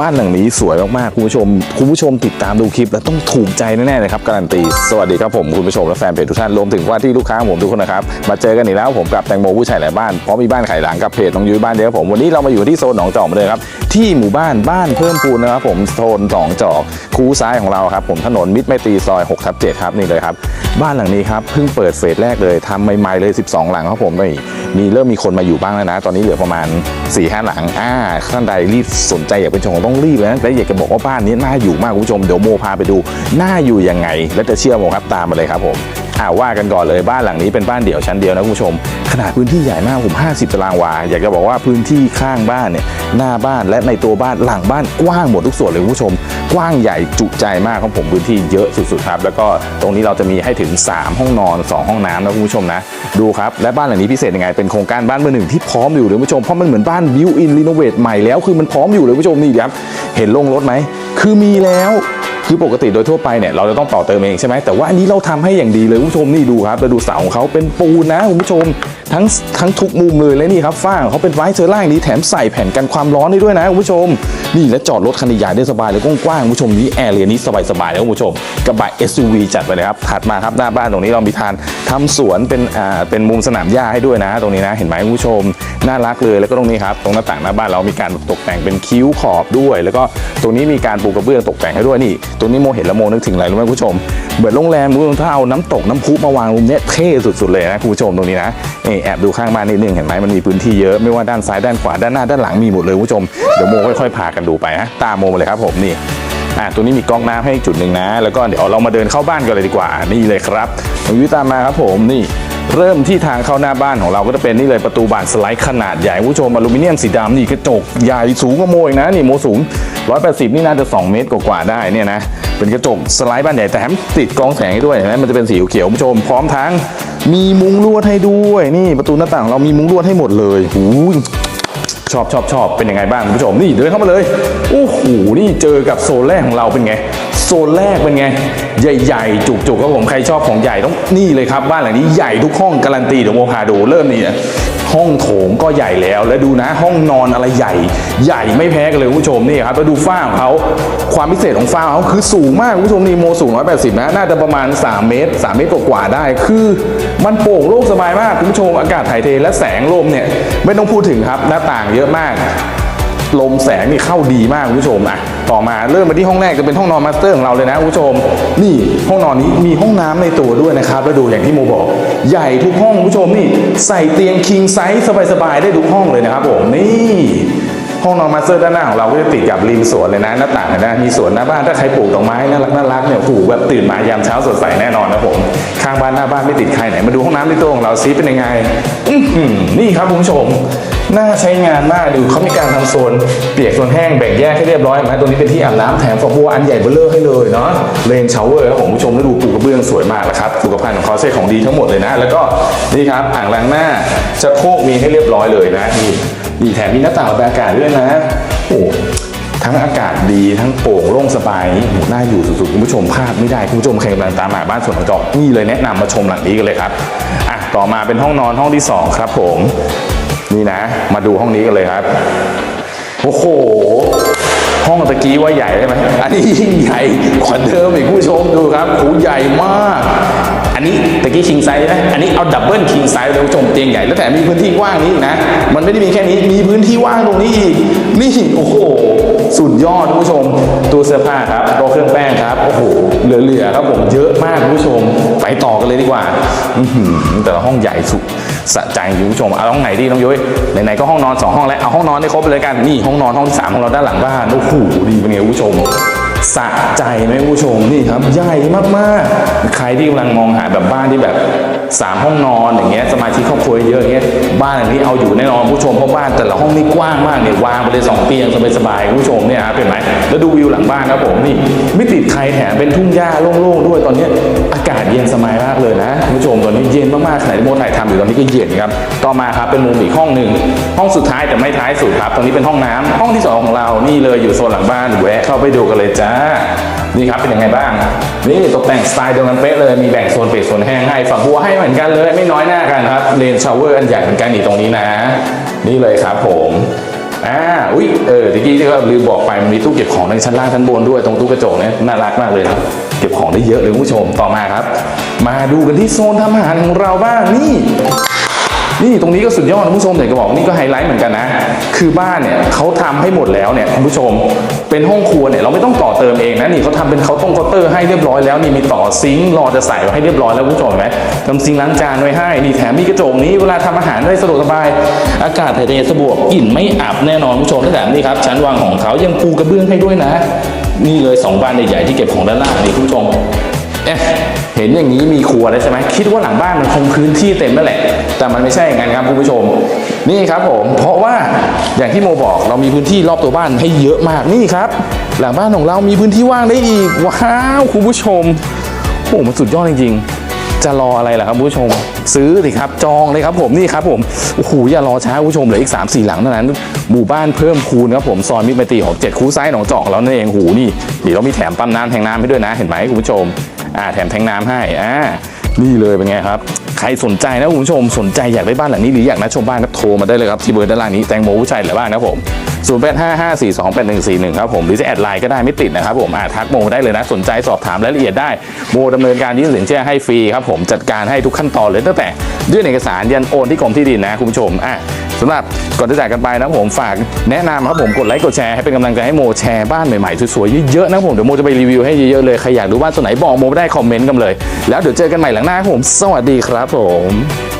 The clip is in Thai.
บ้านหลังนี้สวยมากๆคุณผู้ชม คุณผู้ชมติดตามดูคลิปแล้วต้องถูกใจแน่ๆเลยครับการันตี สวัสดีครับผมคุณผู้ชมและแฟนเพจทุกท่านรวมถึงว่าที่ลูกค้าของผมทุกคนนะครับมาเจอกันอีกแล้วผมกับแตงโมผู้ชายหลายบ้านพร้อมมีบ้านขายหลังกับเพจน้องยุ้ยบ้านเดียวผมวันนี้เรามาอยู่ที่โซนหนองจอกมาเลยครับ ที่หมู่บ้านบ้านเพิ่มพูนนะครับผมโซนหนองจอกคูซ้ายของเราครับผมถนนมิตรไมตรีซอย6ทับ7ครับนี่เลยครับ บ้านหลังนี้ครับเพิ่งเปิดเฟสแรกเลยทำใหม่ๆเลย 12 หลังครับผมนี่มีเริ่มมีคนมาอยู่บ้างแล้วนะ ตอนนี้เหลือประมาณ4ี่ห้าหลังอ่าท่านใดรีบสนใจอยากเป็นชมต้องรีบเลยนะแต่อยากจะบอกว่าบ้านนี้น่าอยู่มากคุณผู้ชมเดี๋ยวโมพาไปดูน่าอยู่ยังไง และจะเชื่อโมครับตามมาเลยครับผมอ่าว่ากันก่อนเลยบ้านหลังนี้เป็นบ้านเดี่ยวชั้นเดียวนะคุณผู้ชม ขนาดพื้นที่ใหญ่มากผม 50 ตารางวาอยากจะบอกว่าพื้นที่ข้างบ้านเนี่ยหน้าบ้านและในตัวบ้านหลังบ้านกว้างหมดทุกส่วนเลยคุณผู้ชม กว้างใหญ่จุใจมากของผมพื้นที่เยอะสุดๆครับ แล้วก็ตรงนี้เราจะมีให้ถึง 3 ห้องนอน 2 ห้องน้ำนะคุณผู้ชมนะ ดูครับ และบ้านหลังนี้พิเศษยังไงเป็นโครงการบ้านเบอร์หนึ่งที่พร้อมอยู่เลยคุณผู้ชมเพราะมันเหมือนบ้านบิวอินรีโนเวทใหม่แล้วคือมันพร้อมอยู่เลยคุณผู้ชมนี่ครับเห็นโรงรถไหมคือมีแล้ว คือปกติโดยทั่วไปเนี่ยเราจะต้องต่อเติมเองใช่ไหมแต่ว่าอันนี้เราทำให้อย่างดีเลยคุณผู้ชมนี่ดูครับแล้วดูเสาของเขาเป็นปูนนะคุณผู้ชมทั้งทั้งทุกมุมเลยและนี่ครับฝ้างเขาเป็นไว้เชอร์ล่างนี้แถมใส่แผ่นกันความร้อนได้ด้วยนะคุณผู้ชม นี่และจอดรถคันใหญ่ได้สบายเลยกว้างๆคุณผู้ชมนี่แอร์เรียนี้สบายๆนะคุณผู้ชมกระบะ SUV จัดไปเลยครับถัดมาครับหน้าบ้านตรงนี้เรามีทานทำสวนเป็นอ่าเป็นมุมสนามหญ้าให้ด้วยนะ ตรงนี้นะเห็นไหมคุณผู้ชมน่ารักเลยแล้วก็ตรงนี้ครับตรงหน้าต่างหน้าบ้านเรามีการตกแต่งเป็นคิ้วขอบด้วย แล้วก็ตรงนี้มีการปูกระเบื้องตกแต่งให้ด้วยนี่ตรงนี้โมเห็นแล้วโมนึกถึงอะไรรู้ไหมคุณผู้ชมเหมือนโรงแรมรู้ถ้าเอาน้ำตกน้ำพุมาวางมุมเนี้ยเท่สุดๆเลยนะคุณผู้ชมตรงนี้นะนี่แอบดูข้างบ้านนิดนึงเห็นไหมมันมีพื้นที่เยอะไม่ว่าด้านซ้ายด้านขวาด้านหน้าด้านหลังมีหมดเลยคุณผู้ชมเดี๋ยวโมค่อยๆพากันดูไปนะตามโมมาเลยครับผมนี่อะตัวนี้มีก๊อกน้ำให้จุดหนึ่งนะ แล้วก็เดี๋ยวเรามาเดินเข้าบ้านกันเลยดีกว่านี่เลยครับน้องยุ้ยตามมาครับผมนี่ เริ่มที่ทางเข้าหน้าบ้านของเราก็จะเป็นนี่เลยประตูบานสไลด์ขนาดใหญ่ผู้ชมอลูมิเนียมสีดำนี่กระจกใหญ่สูงกว่าโมอีกนะนี่โมสูง 180 นี่น่าจะ 2 เมตรกว่าๆได้เนี่ยนะเป็นกระจกสไลด์บานใหญ่แต่แถมติดกองแสงให้ด้วยเห็นไหมมันจะเป็นสีเขียวผู้ชมพร้อมทั้งมีมุ้งลวดให้ด้วยนี่ประตูหน้าต่างเรามีมุ้งลวดให้หมดเลยหูชอบชอบชอบเป็นยังไงบ้างคุณผู้ชมนี่เดินเข้ามาเลยโอ้โหนี่เจอกับโซนแรกของเราเป็นไง ซนแรกเป็นไง ใหญ่ๆ จุกๆครับผมใครชอบของใหญ่ต้องนี่เลยครับ บ้านหลังนี้ใหญ่ทุกห้องการันตีเดี๋ยวโมพาดูเริ่มนี่ห้องโถงก็ใหญ่แล้ว แล้วดูนะห้องนอนอะไรใหญ่ ใหญ่ไม่แพ้กันเลยคุณผู้ชมนี่ครับแล้วดูฝ้าของเขาความพิเศษของฝ้าของเขาคือสูงมากคุณผู้ชมนี่โมสูง 180 นะ น่าจะประมาณ 3 เมตร 3 เมตรกว่าได้ คือมันโปร่งโล่งสบายมากคุณผู้ชมอากาศถ่ายเทและแสงลมเนี่ยไม่ต้องพูดถึงครับหน้าต่างเยอะมาก ลมแสงนี่เข้าดีมากคุณผู้ชมอะต่อมาเริ่มมาที่ห้องแรกจะเป็นห้องนอนมาสเตอร์ของเราเลยนะคุณผู้ชม นี่ห้องนอนนี้มีห้องน้ำในตัวด้วยนะครับแล้วดูอย่างที่โมบอก ใหญ่ทุกห้องคุณผู้ชมนี่ใส่เตียงคิงไซส์สบายๆได้ทุกห้องเลยนะครับผมนี่ห้องนอนมาสเตอร์ด้านหน้าของเราก็จะติดกับริมสวนเลยนะหน้าต่างนะมีสวนหน้าบ้านถ้าใครปลูกดอกไม้น่ารักน่ารักเนี่ยผูกแบบตื่นมายามเช้าสดใสแน่นอนนะผมข้างบ้านหน้าบ้านไม่ติดใครไหนมาดูห้องน้ำในตัวของเราซิเป็นยังไงนี่ครับคุณผู้ชม น่าใช้งานมากดูเขามีการทำโซนเปียกโซนแห้งแบ่งแยกให้เรียบร้อยไหมตรงนี้เป็นที่อาบน้ำแถมฝักบัวอันใหญ่เบ้อร่อให้เลยเนาะเลนชาวเวอร์ครับผมผู้ชมแล้วดูปูกระเบื้องสวยมากนะครับสุขภัณฑ์ของเขาใช้ของดีทั้งหมดเลยนะ แล้วก็นี่ครับอ่างล้างหน้าจะโครกมีให้เรียบร้อยเลยนะนี่นี่แถมมีหน้าต่างระบายอากาศด้วยนะโอ้ทั้งอากาศดีทั้งโปร่งโล่งสบายนี่น่าอยู่สุดๆคุณผู้ชมพลาดไม่ได้คุณผู้ชมใครกำลังตามหาบ้านสวนของจอกนี่เลยแนะนำมาชมหลังนี้กันเลยครับอะต่อมาเป็นห้องนอนห้องที่สองครับผม นี่นะ มาดูห้องนี้กันเลยครับ โอ้โห ห้องตะกี้ว่าใหญ่ใช่ไหมอันนี้ยิ่งใหญ่กว่าเดิมอีกผู้ชมดูครับโหใหญ่มาก อันนี้ตะกี้คิงไซส์นะอันนี้เอาดับเบิลคิงไซส์เลยผู้ชมเตียงใหญ่แล้วแต่มีพื้นที่ว่างนี้นะ มันไม่ได้มีแค่นี้ มีพื้นที่ว่างตรงนี้อีก นี่ โอ้โห สุดยอดคุณผู้ชมตู้เสื้อผ้าครับโต๊ะเครื่องแป้งครับโอ้โหเหลือๆครับผมเยอะมากคุณผู้ชม ไปต่อกันเลยดีกว่าอแต่ละห้องใหญ่สุดสะใจคุณผู้ชมเอาห้องไหนดีน้องยุ้ยไหนๆก็ห้องนอนสองห้องแล้วเอาห้องนอนให้ครบไปเลยกันนี่ห้องนอนห้องที่สามของเราด้านหลังบ้านโอ้โหดีเป็นไงคุณผู้ชมสะใจไหมผู้ชมนี่ครับใหญ่มากๆ ใครที่กำลังมองหาแบบบ้านที่แบบสามห้องนอนอย่างเงี้ยสมาชิกครอบครัวเยอะอย่างเงี้ยบ้านอย่างนี้เอาานแต่ละห้องนี่กว้างมากเนี่ยวางไปเลยสองเตียงสบายๆคุณผู้ชมเนี่ยเห็นไหมแล้วดูวิวหลังบ้านครับผมนี่ไม่ติดใครแถมเป็นทุ่งหญ้าโล่งๆด้วยตอนนี้อากาศเย็นสบายมากเลยนะคุณผู้ชมตอนนี้เย็นมากๆขณะที่โมถ่ายทำอยู่ตอนนี้ก็เย็นครับต่อมาครับเป็นมุมอีกห้องหนึ่งห้องสุดท้ายแต่ไม่ท้ายสุดครับตรงนี้เป็นห้องน้ำห้องที่สองของเรานี่เลยอยู่โซนหลังบ้านแวะเข้าไปดูกันเลยจ้านี่ครับเป็นยังไงบ้าง นี่ตกแต่งสไตล์เดียวกันเป๊ะเลยมีแบ่งโซนเปียกโซนแห้งให้ฝักบัวให้เหมือนกันเลย ไม่น้อยหน้ากันครับเลนชาวเวอร์อันใหญ่เหมือนกันนี่ตรงนี้นะ นี่เลยครับผมอ่าอุ้ยเออตะกี้ที่เราลืมบอกไปมันมีตู้เก็บของในชั้นล่างชั้นบนด้วยตรงตู้กระจกเนี่ยน่ารักมากเลยนะเก็บของได้เยอะเลยคุณผู้ชมต่อมาครับ มาดูกันที่โซนทำอาหารของเราบ้างนี่ นี่ตรงนี้ก็สุดยอดคุณผู้ชมแต่จะบอกนี่ก็ไฮไลท์เหมือนกันนะ คือบ้านเนี่ยเขาทำให้หมดแล้วเนี่ยคุณผู้ชม เป็นห้องครัวเนี่ยเราไม่ต้องต่อเติมเองนะนี่เขาทำเป็นเขาน์ตงเคาน์เตอร์ให้เรียบร้อยแล้วนี่มีต่อซิงค์รอจะใส่ไว้ให้เรียบร้อยแล้วคุณผู้ชมเห็นไหมทำซิงค์ล้างจานไว้ให้นี่แถมมีกระจกนี้เวลาทำอาหารได้สะดวกสบาย อากาศถ่ายเทสะดวกกลิ่นไม่อับแน่นอนคุณผู้ชมและแถมนี่ครับชั้นวางของเขายังปูกระเบื้องให้ด้วยนะ นี่เลยสองบานใหญ่ๆที่เก็บของด้านล่างนี่คุณผู้ชมเอ๊ะ เห็นอย่างนี้มีครัวแล้วใช่ไหมคิดว่าหลังบ้านมันคงพื้นที่เต็มแล้วแหละ แต่มันไม่ใช่อย่างนั้นครับคุณผู้ชม นี่ครับผม เพราะว่าอย่างที่โมบอกเรามีพื้นที่รอบตัวบ้านให้เยอะมากนี่ครับ หลังบ้านของเรามีพื้นที่ว่างได้อีกว้าวคุณผู้ชมโอ้โหมันสุดยอดจริงๆ จะรออะไรล่ะครับผู้ชม ซื้อสิครับจองเลยครับผมนี่ครับผมโอ้โหอย่ารอช้าผู้ชมเหลืออีก 3 4 หลังเท่านั้น หมู่บ้านเพิ่มคูณครับผมซอยมิตรไมตรีหกเจ็ดคูซ้ายหนองจอกแล้วนั่นเองหูนี่เดี๋ยวเรามีแถมปั๊มน้ำแทงน้ำให้ด้วยนะเห็นไหมคุณผู้ชมอ่าแถมแทงน้ำให้อ่า นี่เลยเป็นไงครับ ใครสนใจนะคุณผู้ชมสนใจอยากได้บ้านหลังนี้หรืออยากนัดชมบ้านก็โทรมาได้เลยครับที่เบอร์ด้านล่างนี้แตงโมผู้ชายหรือบ้านนะผม0 8 5 5 4 2 8 1 4 1ครับผมหรือจะแอดไลน์ก็ได้ไม่ติดนะครับผมอาทักโมได้เลยนะ สนใจสอบถามรายละเอียดได้โมดำเนินการยื่นสินเชื่อให้ฟรีครับผมจัดการให้ทุกขั้นตอนเลยตั้งแต่ยื่นเอกสารยันโอนที่กรมที่ดินนะคุณผู้ชมอะ สำหรับก่อนจะจากกันไปนะผมฝากแนะนำครับผมกดไลค์กดแชร์ให้เป็นกำลังใจให้โมแชร์บ้านใหม่ๆสวยๆเยอะๆนะผมเดี๋ยวโมจะไปรีวิวให้เยอะๆเลยใครอยากรู้บ้านตัวไหนบอกโมได้คอมเมนต์กันเลย แล้วเดี๋ยวเจอกันใหม่หลังหน้าครับผม สวัสดีครับผม